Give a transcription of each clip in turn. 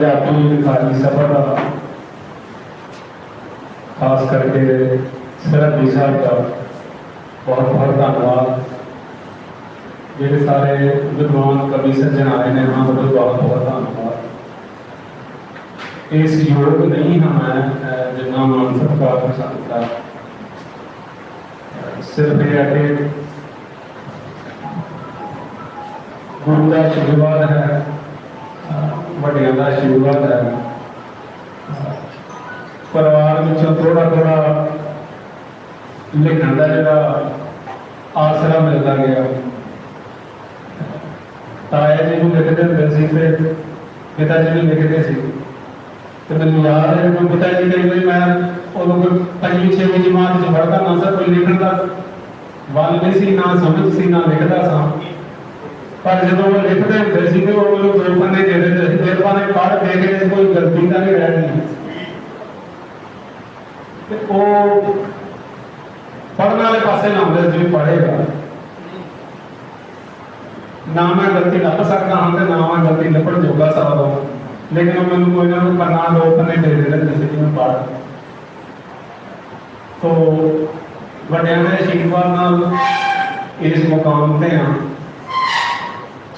خاص کر کے سرد جی صاحب کا بہت بہت دھنواد جہے سارے ودوان کبھی سجن آئے ہیں ہاں وہ بہت بہت دھنواد اس یوگ نہیں ہم جنا من سرکار پسند کا صرف یہ ہے کہ گرو کا آشرواد ہے تایا جی لکھتے پتا لکھتے یاد ہے پچی چیو جماعت جدو لکھتے لکھ سکتا ہوں لیکن تو آشیواد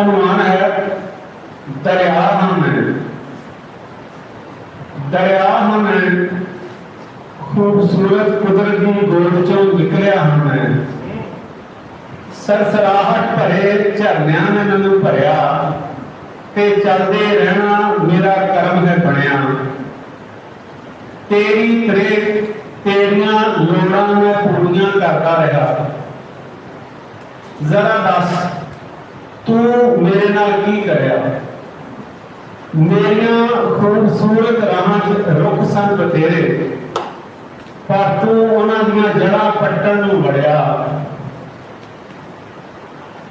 ਅਨੁਮਾਨ ਹੈ ਦਰਿਆ ਹਨ ਦਰਿਆ ਹਨ ਖੂਬਸੂਰਤ ਕੁਦਰਤ ਦੀ ਗੋਦ ਚੋਂ ਨਿਕਲਿਆ ਹਨ ਸਰਸਰਾਹਟ ਭਰੇ ਝਰਨਿਆਂ ਨੇ ਮੈਨੂੰ ਭਰਿਆ ਤੇ ਚੱਲਦੇ ਰਹਿਣਾ ਮੇਰਾ ਕਰਮ ਹੈ ਬਣਿਆ ਤੇਰੀ ਤਰੇ ਤੇਰੀਆਂ ਲੋੜਾਂ ਮੈਂ ਪੂਰੀਆਂ ਕਰਦਾ ਰਿਹਾ ਜ਼ਰਾ ਦੱਸ ਤੂੰ ਮੇਰੇ ਨਾਲ ਕੀ ਕਰਿਆ ਮੇਰੀਆਂ ਖੂਬਸੂਰਤ ਰਾਹਾਂ 'ਚ ਰੁੱਖ ਸਨ ਬਥੇਰੇ ਪਰ ਤੂੰ ਉਹਨਾਂ ਦੀਆਂ ਜੜਾਂ ਪੱਟਣ ਨੂੰ ਵੜਿਆ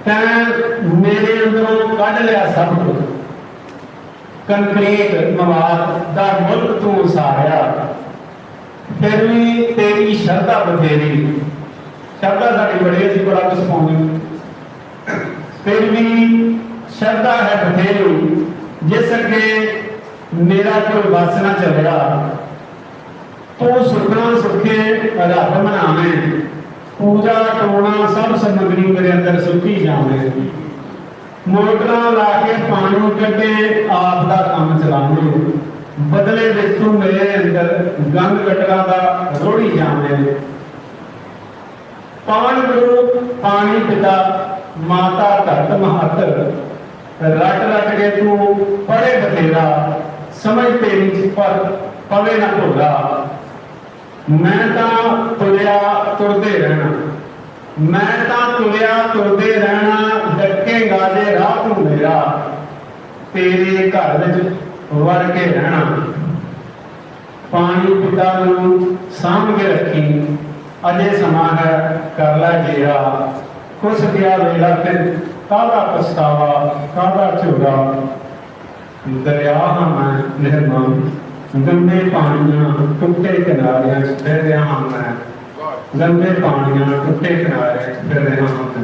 ਤੈਂ ਮੇਰੇ ਅੰਦਰੋਂ ਕੱਢ ਲਿਆ ਸਭ ਕੁਝ ਕੰਕਰੀਟ ਮਵਾਦ ਦਾ ਮੁਲਕ ਤੂੰ ਸਾਰਿਆ ਫਿਰ ਵੀ ਤੇਰੀ ਸ਼ਰਧਾ ਬਥੇਰੀ ਸ਼ਰਧਾ ਸਾਡੀ ਬੜੀ ਸੀ ਬੜਾ ਕੁਝ ਵੀ ਸ਼ਰਧਾ ਹੈ ਬਥੇਰੀ ਜਿਸ ਅਗੇ ਮੇਰਾ ਕੋਈ ਵਸ ਨਾ ਚੱਲਿਆ ਤੂੰ ਸੁਖਣਾ ਸੁਖੇ ਰੱਬ ਮਨਾਵੇਂ ਪੂਜਾ ਟੋਣਾ ਸਭ ਸਮਗਰੀ ਮੇਰੇ ਅੰਦਰ ਸੁਖੀ ਜਾਵੇ ਮੋਟਰਾਂ ਲਾ ਕੇ ਪਾਣੀ ਕੱਢੇ ਆਪ ਦਾ ਕੰਮ ਚਲਾਉਂਦੇ ਬਦਲੇ ਵਿੱਚ ਤੂੰ ਮੇਰੇ ਅੰਦਰ ਗੰਦ ਕਟੜਾ ਦਾ ਰੋੜੀ ਜਾਂਦੇ ਪਾਣ ਗੁਰੂ ਪਾਣੀ ਪਿਤਾ ਮਾਤਾ ਧਰਤ ਮਹਤ ਰਟ ਰਟ ਕੇ ਤੂੰ ਪੜੇ ਬਥੇਰਾ ਸਮਝ ਤੇਰੀ ਪਰ ਪਵੇ ਨਾ ਭੁੱਲਾ ਮੈਂ ਤਾਂ ਤੁਰਿਆ ਤੁਰਦੇ ਰਹਿਣਾ ਮੈਂ ਤਾਂ ਤੁਰਿਆ ਤੁਰਦੇ ਰਹਿਣਾ ਡੱਕੇਗਾ ਦੇ ਰਾਹ ਤੂੰ ਮੇਰਾ ਤੇਰੇ ਘਰ ਵਿੱਚ ਵੜ ਕੇ ਰਹਿਣਾ ਪਾਣੀ ਪਿਤਾ ਨੂੰ ਸਾਂਭ ਕੇ ਰੱਖੀ ਅਜੇ ਸਮਾਂ ਹੈ ਕਰ ਲੈ ਜੇਰਾ کچھ کیا ویلا تے کالا پستاوا کالا چوڑا دریا میں نرمان گندے پانیاں ٹوٹے کناریاں پھر رہا ہاں میں گندے پانیاں ٹوٹے کناریاں پھر رہا ہاں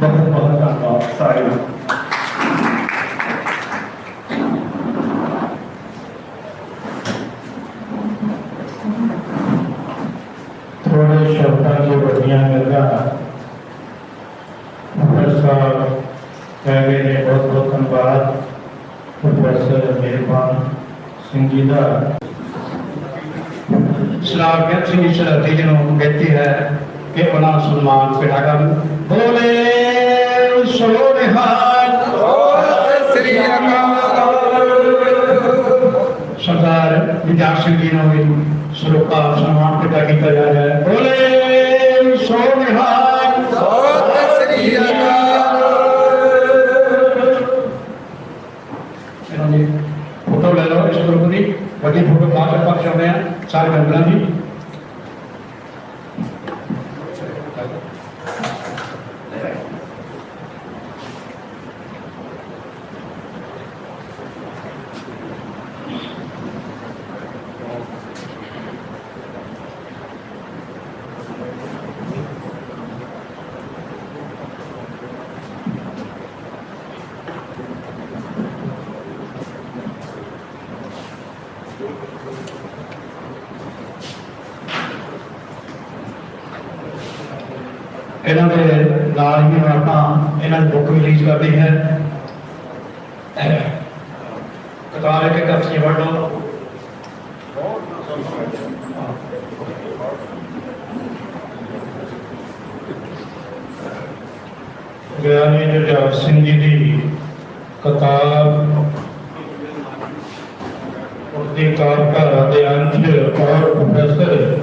میں بہت بہت آباد سائلہ بعد سنجیدہ سلام کیا سنگی سرحدی جنہوں کہتی ہے کہ اپنا سلمان پیٹا کر بولے سلو نحان سردار بجان سنگی جی نوی سلوکا سلمان پیٹا کی تجار ہے بولے سلو نحان वॾी फोटो मां पाण चवंदा आहिनि छा कंदा आहिनि ਇਹਨਾਂ ਦੇ ਨਾਲ ਹੀ ਆਪਾਂ ਇਹਨਾਂ ਦੀ ਬੁੱਕ ਰਿਲੀਜ਼ ਕਰਦੇ ਹੈ ਕਤਾਰ ਕੇ ਕਫਸੀ ਵੜੋ ਗਿਆਨੀ ਜਗਜੀਤ ਸਿੰਘ ਜੀ ਦੀ ਕਿਤਾਬ ਉਸਦੀ ਕਾਰਕਾਰਾ ਦੇ ਅੰਸ਼ ਔਰ ਪ੍ਰੋਫੈਸਰ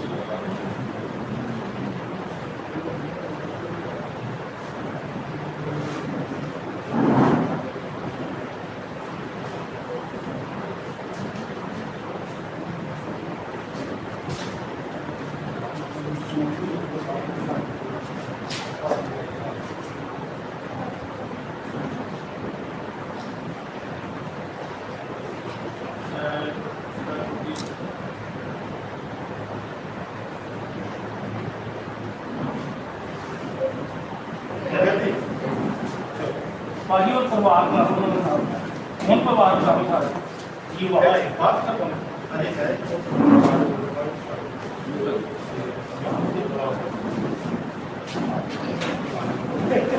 మరియు ప్రభావం ముందు వారు చదువుతారు ఈ వాట్సాప్ Thank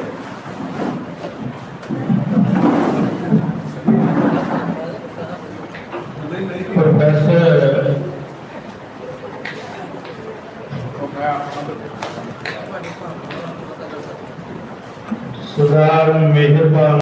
சாரும் மிகுப்பான